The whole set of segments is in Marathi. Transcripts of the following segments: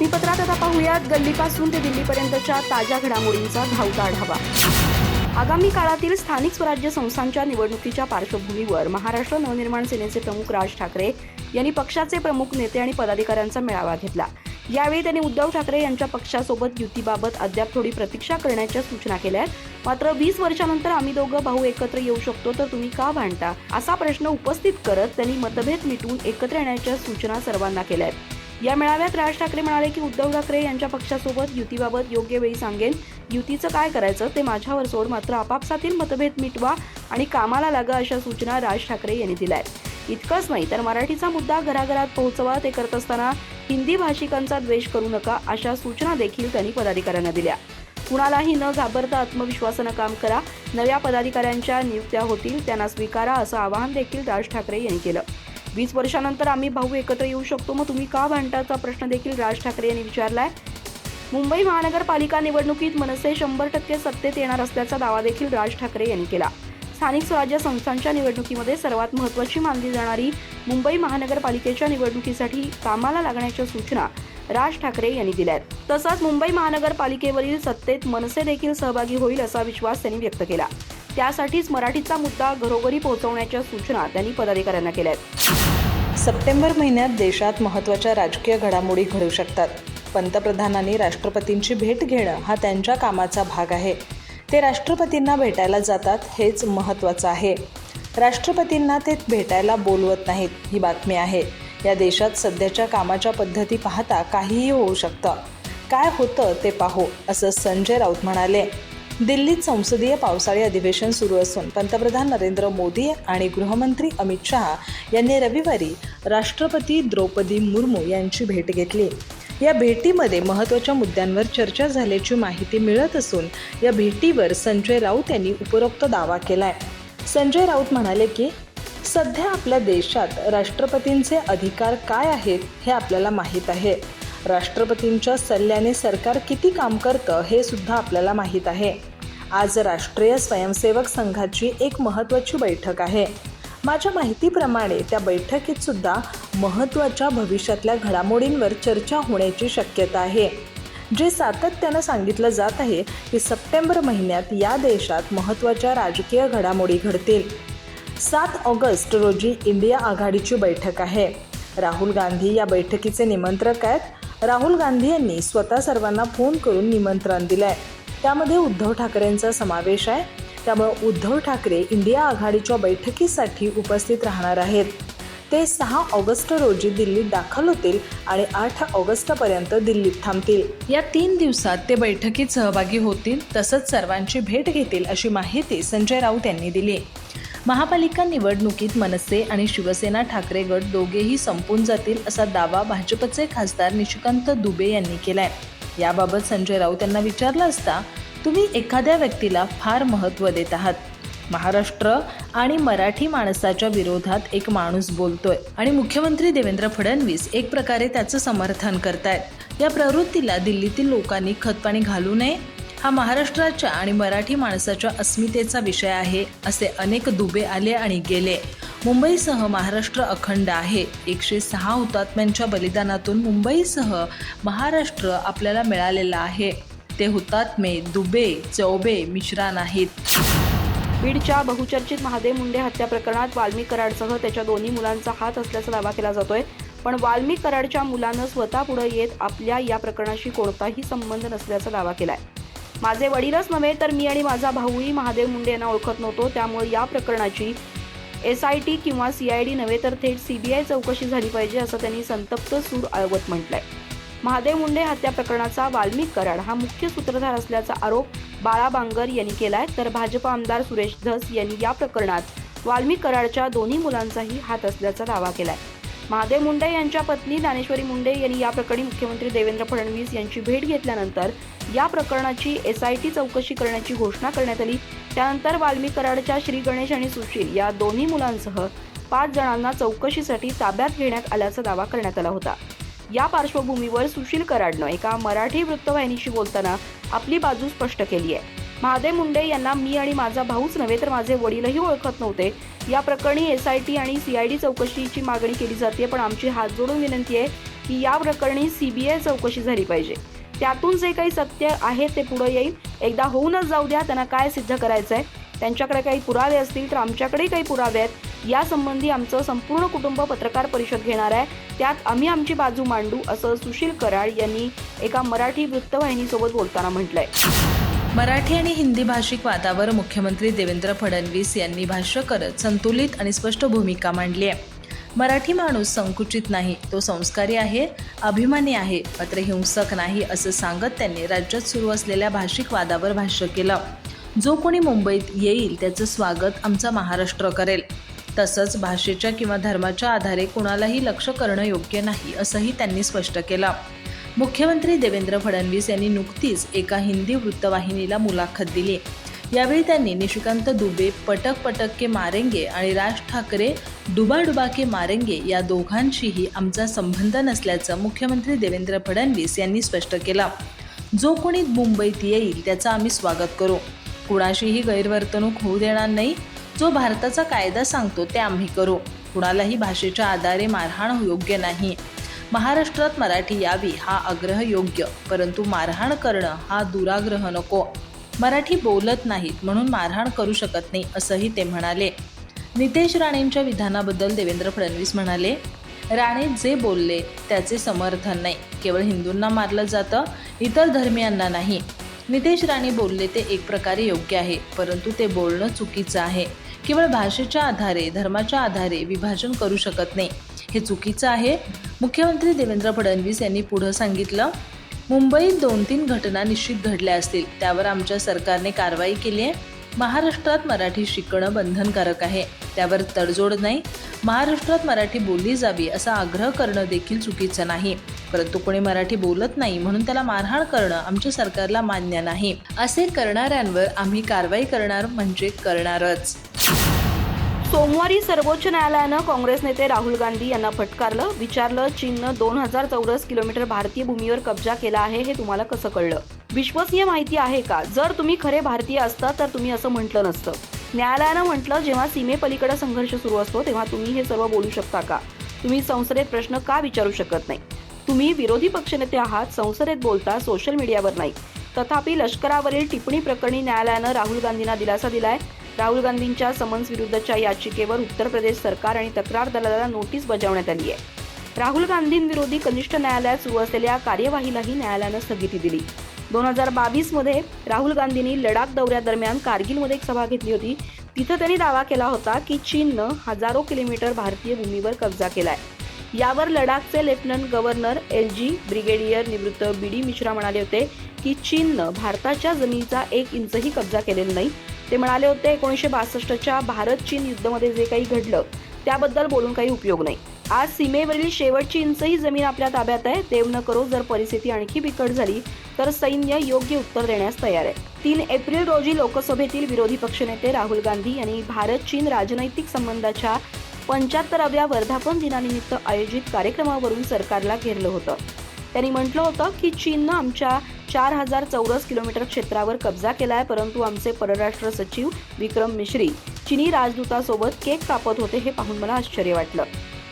बातमीपत्रात आता पाहूयात. गल्लीपासून ते दिल्लीपर्यंतच्या ताज्या घडामोडींचा धावता आढावा. आगामी काळातील स्थानिक स्वराज्य संस्थांच्या निवडणुकीच्या पार्श्वभूमीवर महाराष्ट्र नवनिर्माण सेनेचे प्रमुख राज ठाकरे यांनी पक्षाचे प्रमुख नेते आणि पदाधिकाऱ्यांचा मेळावा घेतला. यावेळी त्यांनी उद्धव ठाकरे यांच्या पक्षासोबत युतीबाबत अद्याप थोडी प्रतीक्षा करण्याच्या सूचना केल्या आहेत. मात्र वीस वर्षानंतर आम्ही दोघं भाऊ एकत्र येऊ शकतो तर तुम्ही का भांडता? असा प्रश्न उपस्थित करत त्यांनी मतभेद मिटवून एकत्र येण्याच्या सूचना सर्वांना केल्या आहेत. या मेळाव्यात राज ठाकरे म्हणाले की उद्धव ठाकरे यांच्या पक्षासोबत युतीबाबत योग्य वेळी सांगेन. युतीचं काय करायचं ते माझ्यावर सोड मात्र आपापसातील मतभेद मिटवा आणि कामाला लागा अशा सूचना राज ठाकरे यांनी दिल्या आहेत इतकंच नाही तर मराठीचा मुद्दा घराघरात पोहोचवा ते करत असताना हिंदी भाषिकांचा द्वेष करू नका अशा सूचना देखील त्यांनी पदाधिकाऱ्यांना दिल्या. कुणालाही न घाबरता आत्मविश्वासानं काम करा. नव्या पदाधिकाऱ्यांच्या नियुक्त्या होतील त्यांना स्वीकारा असं आवाहन देखील राज ठाकरे यांनी केलं. वीस वर्षानंतर आम्ही भाऊ एकत्र येऊ शकतो. मग तुम्ही का भांडताचा प्रश्न देखील राज ठाकरे यांनी विचारलाय. मुंबई महानगरपालिका निवडणुकीत मनसे शंभर टक्के सत्तेत येणार असल्याचा दावा देखील राज ठाकरे यांनी केला. स्थानिक स्वराज्य संस्थांच्या निवडणुकीमध्ये सर्वात महत्त्वाची मानली जाणारी मुंबई महानगरपालिकेच्या निवडणुकीसाठी कामाला लागण्याच्या सूचना राज ठाकरे यांनी दिल्या आहेत तसंच मुंबई महानगरपालिकेवरील सत्तेत मनसे देखील सहभागी होईल असा विश्वास त्यांनी व्यक्त केला. त्यासाठीच मराठीचा मुद्दा घरोघरी पोहोचवण्याच्या सूचना त्यांनी पदाधिकाऱ्यांना केल्या आहेत. सप्टेंबर महिन्यात देशात महत्त्वाच्या राजकीय घडामोडी घडू शकतात. पंतप्रधानांनी राष्ट्रपतींची भेट घेणं हा त्यांच्या कामाचा भाग आहे. ते राष्ट्रपतींना भेटायला जातात हेच महत्त्वाचं आहे. राष्ट्रपतींना ते भेटायला बोलवत नाहीत ही बातमी आहे. या देशात सध्याच्या कामाच्या पद्धती पाहता काहीही होऊ शकतं. काय होतं ते पाहू असं संजय राऊत म्हणाले. दिल्लीत संसदीय पावसाळी अधिवेशन सुरू असून पंतप्रधान नरेंद्र मोदी आणि गृहमंत्री अमित शहा यांनी रविवारी राष्ट्रपती द्रौपदी मुर्मू यांची भेट घेतली. या भेटीमध्ये महत्त्वाच्या मुद्द्यांवर चर्चा झाल्याची माहिती मिळत असून या भेटीवर संजय राऊत यांनी उपरोक्त दावा केलाय. संजय राऊत म्हणाले की सध्या आपल्या देशात राष्ट्रपतींचे अधिकार काय आहेत हे आपल्याला माहीत आहे. राष्ट्रपतींच्या सल्ल्याने सरकार किती काम करतं हे सुद्धा आपल्याला माहीत आहे. आज राष्ट्रीय स्वयंसेवक संघाची एक महत्त्वाची बैठक आहे. माझ्या माहितीप्रमाणे त्या बैठकीत सुद्धा महत्त्वाच्या भविष्यातल्या घडामोडींवर चर्चा होण्याची शक्यता आहे. जे सातत्यानं सांगितलं जात आहे की सप्टेंबर महिन्यात या देशात महत्त्वाच्या राजकीय घडामोडी घडतील. सात ऑगस्ट रोजी इंडिया आघाडीची बैठक आहे. राहुल गांधी या बैठकीचे निमंत्रक आहेत. राहुल गांधी यांनी स्वतः सर्वांना फोन करून निमंत्रण दिलं आहे त्यामध्ये उद्धव ठाकरेंचा समावेश आहे. त्यामुळे उद्धव ठाकरे इंडिया आघाडीच्या बैठकीसाठी उपस्थित राहणार आहेत. ते सहा ऑगस्ट रोजी दिल्लीत दाखल होतील आणि आठ ऑगस्टपर्यंत दिल्लीत थांबतील. या तीन दिवसात ते बैठकीत सहभागी होतील तसंच सर्वांची भेट घेतील अशी माहिती संजय राऊत यांनी दिली. महापालिका निवडणुकीत मनसे आणि शिवसेना ठाकरे गट दोघेही संपून जातील असा दावा भाजपचे खासदार निशिकांत दुबे यांनी केलाय. याबाबत संजय राऊत यांना विचारलं असता तुम्ही एखाद्या व्यक्तीला फार महत्त्व देत आहात. महाराष्ट्र आणि मराठी माणसाच्या विरोधात एक माणूस बोलतोय आणि मुख्यमंत्री देवेंद्र फडणवीस एक प्रकारे त्याचं समर्थन करतायत. या प्रवृत्तीला दिल्लीतील लोकांनी खतपाणी घालू नये. हा महाराष्ट्राच्या आणि मराठी माणसाच्या अस्मितेचा विषय आहे असे अनेक दुबे आले आणि गेले. मुंबईसह महाराष्ट्र अखंड आहे. एकशे सहा हुतात्म्यांच्या बलिदानातून मुंबईसह महाराष्ट्र आपल्याला मिळालेला आहे. ते हुतात्मे दुबे चौबे मिश्रा नाहीत बीडच्या बहुचर्चित महादेव मुंडे हत्या प्रकरणात वाल्मी कराडसह त्याच्या दोन्ही मुलांचा हात असल्याचा दावा केला जातोय. पण वाल्मी कराडच्या मुलानं स्वतः पुढे येत आपल्या या प्रकरणाशी कोणताही संबंध नसल्याचा दावा केलाय. माझे वडीलच नव्हे तर मी आणि माझा भाऊही महादेव मुंडे यांना ओळखत नव्हतो. त्यामुळे या प्रकरणाची एस आय टी किंवा सी आय डी नव्हे तर थेट सीबीआय चौकशी झाली पाहिजे असं त्यांनी संतप्त सूर आळवत म्हटलंय. महादेव मुंडे हत्या प्रकरणाचा वाल्मिक कराड हा मुख्य सूत्रधार असल्याचा आरोप बाळा बांगर यांनी केलाय. तर भाजपा आमदार सुरेश धस यांनी या प्रकरणात वाल्मिक कराडच्या दोन्ही मुलांचाही हात असल्याचा दावा केलाय. महादेव मुंडे यांच्या पत्नी ज्ञानेश्वरी मुंडे यांनी या प्रकरणी मुख्यमंत्री देवेंद्र फडणवीस यांची भेट घेतल्यानंतर या प्रकरणाची एस आय टी चौकशी करण्याची घोषणा करण्यात आली. त्यानंतर वाल्मी कराडच्या श्री गणेश आणि सुशील या दोन्ही मुलांसह पाच जणांना चौकशीसाठी ताब्यात घेण्यात आल्याचा दावा करण्यात आला होता. या पार्श्वभूमीवर सुशील कराडनं एका मराठी वृत्तवाहिनीशी बोलताना आपली बाजू स्पष्ट केली आहे. महादेव मुंडे यांना मी आणि माझा भाऊच नव्हे तर माझे वडीलही ओळखत नव्हते. या प्रकरणी एस आय टी आणि सी आय डी चौकशीची मागणी केली जाते पण आमची हात जोडून विनंती आहे की या प्रकरणी सीबीआय चौकशी झाली पाहिजे. त्यातून जे काही सत्य आहे ते पुढे येईल. एकदा होऊनच जाऊ द्या त्यांना काय सिद्ध करायचं आहे त्यांच्याकडे काही पुरावे असतील तर आमच्याकडे काही पुरावे आहेत. यासंबंधी आमचं संपूर्ण कुटुंब पत्रकार परिषद घेणार आहे. त्यात आम्ही आमची बाजू मांडू असं सुशील कराड यांनी एका मराठी वृत्तवाहिनीसोबत बोलताना म्हटलंय. मराठी आणि हिंदी भाषिक वादावर मुख्यमंत्री देवेंद्र फडणवीस यांनी भाष्य करत संतुलित आणि स्पष्ट भूमिका मांडली आहे. मराठी माणूस संकुचित नाही तो संस्कारी आहे अभिमानी आहे मात्र हिंसक नाही असं सांगत त्यांनी राज्यात सुरू असलेल्या भाषिक वादावर भाष्य केलं. जो कोणी मुंबईत येईल त्याचं स्वागत आमचा महाराष्ट्र करेल. तसंच भाषेच्या किंवा धर्माच्या आधारे कुणालाही लक्ष करणं योग्य नाही असंही त्यांनी स्पष्ट केलं. मुख्यमंत्री देवेंद्र फडणवीस यांनी नुकतीच एका हिंदी वृत्तवाहिनीला मुलाखत दिली. यावेळी त्यांनी निशिकांत दुबे पटक पटक के मारेंगे आणि राज ठाकरे डुबा डुबा के मारेंगे या दोघांशीही आमचा संबंध नसल्याचं मुख्यमंत्री देवेंद्र फडणवीस यांनी स्पष्ट केलं. जो कोणी मुंबईत येईल त्याचं आम्ही स्वागत करू. कुणाशीही गैरवर्तणूक होऊ देणार नाही. जो भारताचा कायदा सांगतो ते आम्ही करू. कुणालाही भाषेच्या आधारे मारहाण योग्य नाही. महाराष्ट्रात मराठी यावी हा आग्रह योग्य परंतु मारहाण करणं हा दुराग्रह नको. मराठी बोलत नाहीत म्हणून मारहाण करू शकत नाही असंही ते म्हणाले. नितेश राणेंच्या विधानाबद्दल देवेंद्र फडणवीस म्हणाले राणे जे बोलले त्याचे समर्थन नाही. केवळ हिंदूंना मारलं जातं इतर धर्मियांना नाही. नितेश राणे बोलले ते एक प्रकारे योग्य आहे परंतु ते बोलणं चुकीचं आहे. केवळ भाषेच्या आधारे धर्माच्या आधारे विभाजन करू शकत नाही. हे चुकीचं आहे. मुख्यमंत्री देवेंद्र फडणवीस यांनी पुढं सांगितलं मुंबईत दोन तीन घटना निश्चित घडल्या असतील. त्यावर आमच्या सरकारने कारवाई केली आहे. महाराष्ट्रात मराठी शिकणं बंधनकारक आहे. त्यावर तडजोड नाही. महाराष्ट्रात मराठी बोलली जावी असा आग्रह करणं देखील चुकीचं नाही. परंतु कोणी मराठी बोलत नाही म्हणून त्याला मारहाण करणं आमच्या सरकारला मान्य नाही. असे करणाऱ्यांवर आम्ही कारवाई करणार म्हणजे करणारच. सोमवारी सर्वोच्च न्यायालयानं काँग्रेस नेते राहुल गांधी यांना फटकारलं. विचारलं चीननं दोन हजार चौरस किलोमीटर भारतीय भूमीवर कब्जा केला आहे हे तुम्हाला कसं कळलं? विश्वसनीय माहिती आहे का? जर तुम्ही खरे भारतीय असता तर तुम्ही असं म्हटलं नसतं. न्यायालयानं म्हटलं जेव्हा सीमेपलीकडे संघर्ष सुरू असतो तेव्हा तुम्ही हे सर्व बोलू शकता का? तुम्ही संसदेत प्रश्न का विचारू शकत नाही? तुम्ही विरोधी पक्षनेते आहात संसदेत बोलता सोशल मीडियावर नाही. तथापि लष्करावरील टिप्पणी प्रकरणी न्यायालयानं राहुल गांधींना दिलासा दिलाय. राहुल गांधींच्या समन्स विरुद्धच्या याचिकेवर उत्तर प्रदेश सरकार आणि तक्रार दलाला नोटीस बजावण्यात आली आहे. राहुल गांधींविरोधी कनिष्ठ न्यायालयात सुरू असलेल्या कार्यवाहीलाही न्यायालयानं स्थगिती दिली. दोन हजार बावीसमध्ये राहुल गांधींनी लडाख दौऱ्यादरम्यान कारगिलमध्ये एक सभा घेतली होती. तिथं त्यांनी दावा केला होता की चीननं हजारो किलोमीटर भारतीय भूमीवर कब्जा केलाय. यावर लडाखचे lieutenant governor L G brigadier निवृत्त बी डी मिश्रा म्हणाले होते की चीननं भारताच्या जमिनीचा एक इंचही कब्जा केलेला नाही ते म्हणाले होते एकोणीसशे बासष्टच्या भारत चीन युद्धामध्ये जे काही घडलं त्याबद्दल बोलून काही उपयोग नाही. आज सीमेवरील शेवटची इंचही जमीन आपल्या ताब्यात आहे. देव न करो जर परिस्थिती आणखी बिकट झाली तर सैन्य योग्य उत्तर देण्यास तयार आहे. तीन एप्रिल रोजी लोकसभेतील विरोधी पक्षनेते राहुल गांधी यांनी भारत चीन राजनैतिक संबंधाच्या पंच्याहत्तराव्या वर्धापन दिनानिमित्त आयोजित कार्यक्रमावरून सरकारला घेरलं होतं. त्यांनी म्हटलं होतं की चीननं आमच्या चार हजार चौरस किलोमीटर क्षेत्रावर कब्जा केला आहे परंतु आमचे परराष्ट्र सचिव विक्रम मिश्री चिनी राजदूतासोबत केक कापत होते हे पाहून मला आश्चर्य वाटलं.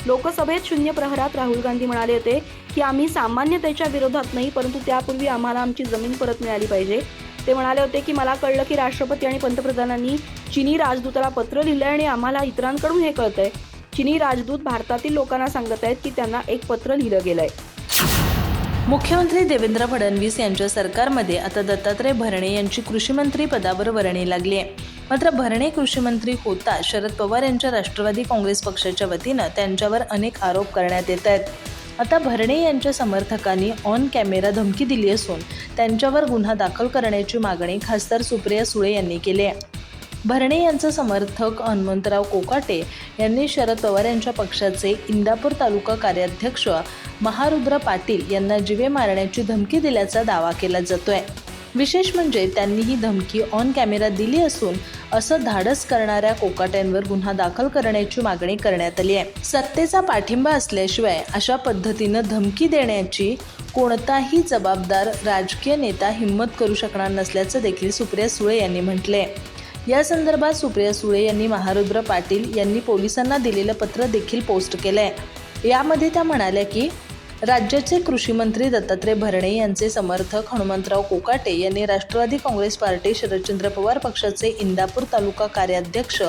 लोकसभेत शून्य प्रहरात राहुल गांधी म्हणाले होते की आम्ही सामान्यतेच्या विरोधात नाही परंतु त्यापूर्वी आम्हाला आमची जमीन परत मिळाली पाहिजे. ते म्हणाले होते की मला कळलं की राष्ट्रपती आणि पंतप्रधानांनी चिनी राजदूताला पत्र लिहिलं आहे आणि आम्हाला इतरांकडून हे कळतंय. चिनी राजदूत भारतातील लोकांना सांगत आहेत की त्यांना एक पत्र लिहिलं गेलंय. मुख्यमंत्री देवेंद्र फडणवीस यांच्या सरकारमध्ये आता दत्तात्रय भरणे यांची कृषीमंत्री पदावर वर्णी लागली आहे. मात्र भरणे कृषीमंत्री होता शरद पवार यांच्या राष्ट्रवादी काँग्रेस पक्षाच्या वतीनं त्यांच्यावर अनेक आरोप करण्यात येत आहेत. आता भरणे यांच्या समर्थकांनी ऑन कॅमेरा धमकी दिली असून त्यांच्यावर गुन्हा दाखल करण्याची मागणी खासदार सुप्रिया सुळे यांनी केली आहे. भरणे यांचे समर्थक हनुमंतराव कोकाटे यांनी शरद पवार यांच्या पक्षाचे इंदापूर तालुका कार्याध्यक्ष महारुद्र पाटील यांना जिवे मारण्याची धमकी दिल्याचा दावा केला जातोय. विशेष म्हणजे त्यांनी ही धमकी ऑन कॅमेरा दिली असून असं धाडस करणाऱ्या कोकाट्यांवर गुन्हा दाखल करण्याची मागणी करण्यात आली आहे. सत्तेचा पाठिंबा असल्याशिवाय अशा पद्धतीनं धमकी देण्याची कोणताही जबाबदार राजकीय नेता हिंमत करू शकणार नसल्याचं देखील सुप्रिया सुळे यांनी म्हटले या संदर्भात सुप्रिया सुळे यांनी महारुद्र पाटील यांनी पोलिसांना दिलेलं पत्र देखील पोस्ट केलं आहे यामध्ये त्या म्हणाल्या की राज्याचे कृषी मंत्री दत्तात्रय भरणे यांचे समर्थक हनुमंतराव कोकाटे यांनी राष्ट्रवादी काँग्रेस पार्टी शरदचंद्र पवार पक्षाचे इंदापूर तालुका कार्याध्यक्ष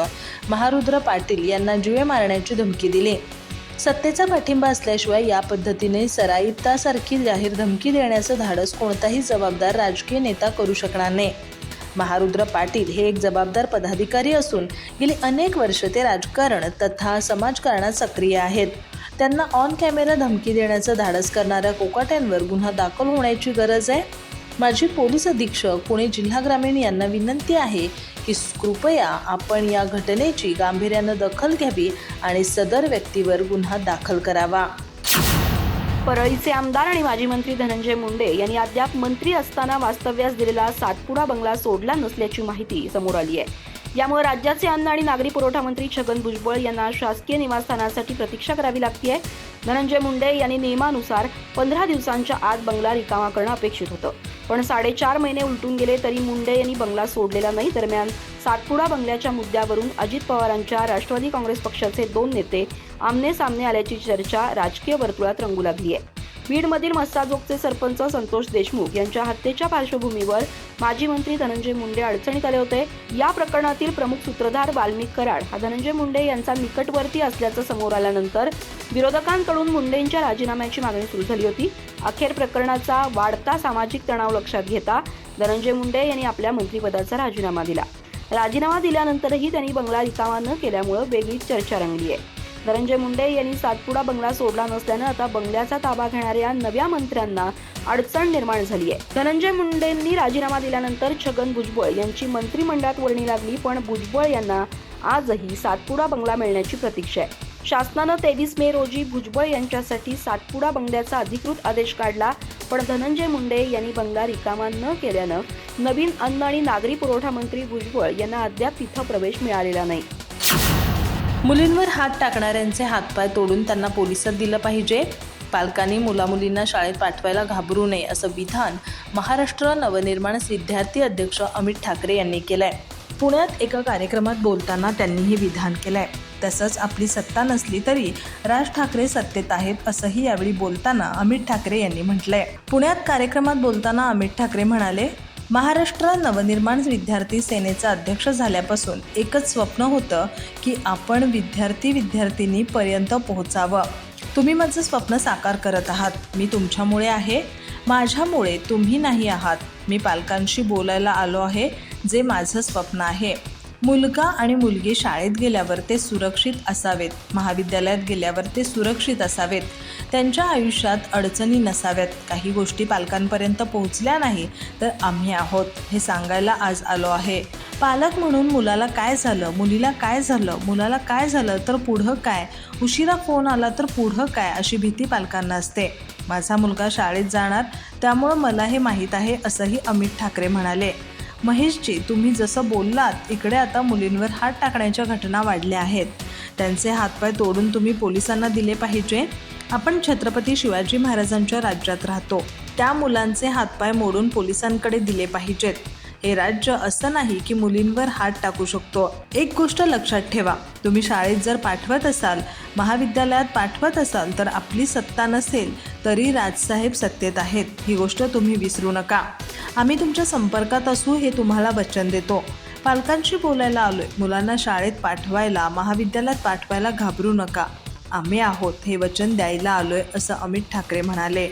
महारुद्र पाटील यांना जीवे मारण्याची धमकी दिली. सत्तेचा पाठिंबा असल्याशिवाय या पद्धतीने सराईतासारखी जाहीर धमकी देण्याचं धाडस कोणताही जबाबदार राजकीय नेता करू शकणार नाही. महारुद्र पाटील हे एक जबाबदार पदाधिकारी असून गेली अनेक वर्ष ते राजकारण तथा समाजकारणात सक्रिय आहेत. त्यांना ऑन कॅमेरा धमकी देण्याचं धाडस करणाऱ्या कोकाट्यांवर गुन्हा दाखल होण्याची गरज आहे. माझी पोलीस अधीक्षक पुणे जिल्हा ग्रामीण यांना विनंती आहे की कृपया आपण या घटनेची गांभीर्यानं दखल घ्यावी आणि सदर व्यक्तीवर गुन्हा दाखल करावा. परळीचे आमदार आणि माजी मंत्री धनंजय मुंडे यांनी अद्याप मंत्री असताना वास्तव्यास दिलेला सातपुडा बंगला सोडला नसल्याची माहिती समोर आली आहे. यामुळे राज्याचे अन्न आणि नागरी पुरवठा मंत्री छगन भुजबळ यांना शासकीय निवासस्थानासाठी प्रतीक्षा करावी लागते धनंजय मुंडे यांनी नियमानुसार पंधरा दिवसांच्या आत बंगला रिकामा करणं अपेक्षित होतं. पण साडेचार महिने उलटून गेले तरी मुंडे यांनी बंगला सोडलेला नाही. दरम्यान सातपुडा बंगल्याच्या मुद्द्यावरून अजित पवारांच्या राष्ट्रवादी काँग्रेस पक्षाचे दोन नेते आमने सामने आल्याची चर्चा राजकीय वर्तुळात रंगू लागली आहे. बीडमधील मस्ताजोगचे सरपंच संतोष देशमुख यांच्या हत्येच्या पार्श्वभूमीवर माजी मंत्री धनंजय मुंडे अडचणीत आले होते. या प्रकरणातील प्रमुख सूत्रधार वाल्मिक कराड हा धनंजय मुंडे यांचा निकटवर्ती असल्याचं समोर आल्यानंतर विरोधकांकडून मुंडेंच्या राजीनाम्याची मागणी सुरू झाली होती. अखेर प्रकरणाचा वाढता सामाजिक तणाव लक्षात घेता धनंजय मुंडे यांनी आपल्या मंत्रिपदाचा राजीनामा दिला. राजीनामा दिल्यानंतरही त्यांनी बंगला रिकामा न केल्यामुळे वेगळीच चर्चा रंगली आहे धनंजय मुंडे यांनी सातपुडा बंगला सोडला नसल्यानं आता बंगल्याचा ताबा घेणाऱ्या नव्या मंत्र्यांना अडचण निर्माण झाली आहे. धनंजय मुंडेंनी राजीनामा दिल्यानंतर छगन भुजबळ यांची मंत्रिमंडळात वर्णी लागली पण भुजबळ यांना आजही सातपुडा बंगला मिळण्याची प्रतीक्षा आहे. शासनानं तेवीस मे रोजी भुजबळ यांच्यासाठी सातपुडा बंगल्याचा अधिकृत आदेश काढला पण धनंजय मुंडे यांनी बंगला रिकामा न केल्यानं नवीन अन्न आणि नागरी पुरवठा मंत्री भुजबळ यांना अद्याप तिथं प्रवेश मिळालेला नाही. मुलींवर हात टाकणाऱ्यांचे हातपाय तोडून त्यांना पोलिसात दिलं पाहिजे. पालकांनी मुलामुलींना शाळेत पाठवायला घाबरू नये असं विधान महाराष्ट्र नवनिर्माण विद्यार्थी अध्यक्ष अमित ठाकरे यांनी केलं आहे पुण्यात एका कार्यक्रमात बोलताना त्यांनी हे विधान आहे तसंच आपली सत्ता नसली तरी राज ठाकरे सत्तेत आहेत असंही यावेळी बोलताना अमित ठाकरे यांनी म्हटलंय. पुण्यात कार्यक्रमात बोलताना अमित ठाकरे म्हणाले महाराष्ट्र नवनिर्माण विद्यार्थी सेनेचा अध्यक्ष झाल्यापासून एकच स्वप्न होतं की आपण विद्यार्थी विद्यार्थिनीपर्यंत पोहोचावं. तुम्ही माझं स्वप्न साकार करत आहात. मी तुमच्यामुळे आहे. माझ्यामुळे तुम्ही नाही आहात. मी पालकांशी बोलायला आलो आहे जे माझं स्वप्न आहे. मुलगा आणि मुलगी शाळेत गेल्यावर ते सुरक्षित असावेत. महाविद्यालयात गेल्यावर ते सुरक्षित असावेत. त्यांच्या आयुष्यात अडचणी नसाव्यात. काही गोष्टी पालकांपर्यंत पोहोचल्या नाही तर आम्ही आहोत हे सांगायला आज आलो आहे. पालक म्हणून मुलाला काय झालं मुलीला काय झालं मुलाला काय झालं तर पुढं काय? उशिरा फोन आला तर पुढं काय अशी भीती पालकांना असते. माझा मुलगा शाळेत जाणार त्यामुळं मला हे माहीत आहे असंही अमित ठाकरे म्हणाले. महेशजी तुम्ही जसं बोललात इकडे आता मुलींवर हात टाकण्याच्या घटना वाढल्या आहेत. त्यांचे हातपाय तोडून तुम्ही पोलिसांना दिले पाहिजे. आपण छत्रपती शिवाजी महाराजांच्या राज्यात राहतो. त्या मुलांचे हातपाय मोडून पोलिसांकडे दिले पाहिजेत. हे राज्य असं नाही की मुलींवर हात टाकू शकतो. एक गोष्ट लक्षात ठेवा तुम्ही शाळेत जर पाठवत असाल महाविद्यालयात पाठवत असाल तर आपली सत्ता नसेल तरी राजसाहेब सत्तेत आहेत. ही गोष्ट तुम्ही विसरू नका. आम्ही तुमच्या संपर्कात असू हे तुम्हाला वचन देतो. पालकांशी बोलायला आलोय. मुलांना शाळेत पाठवायला महाविद्यालयात पाठवायला घाबरू नका. आम्ही आहोत हे वचन द्यायला आलोय असं अमित ठाकरे म्हणाले.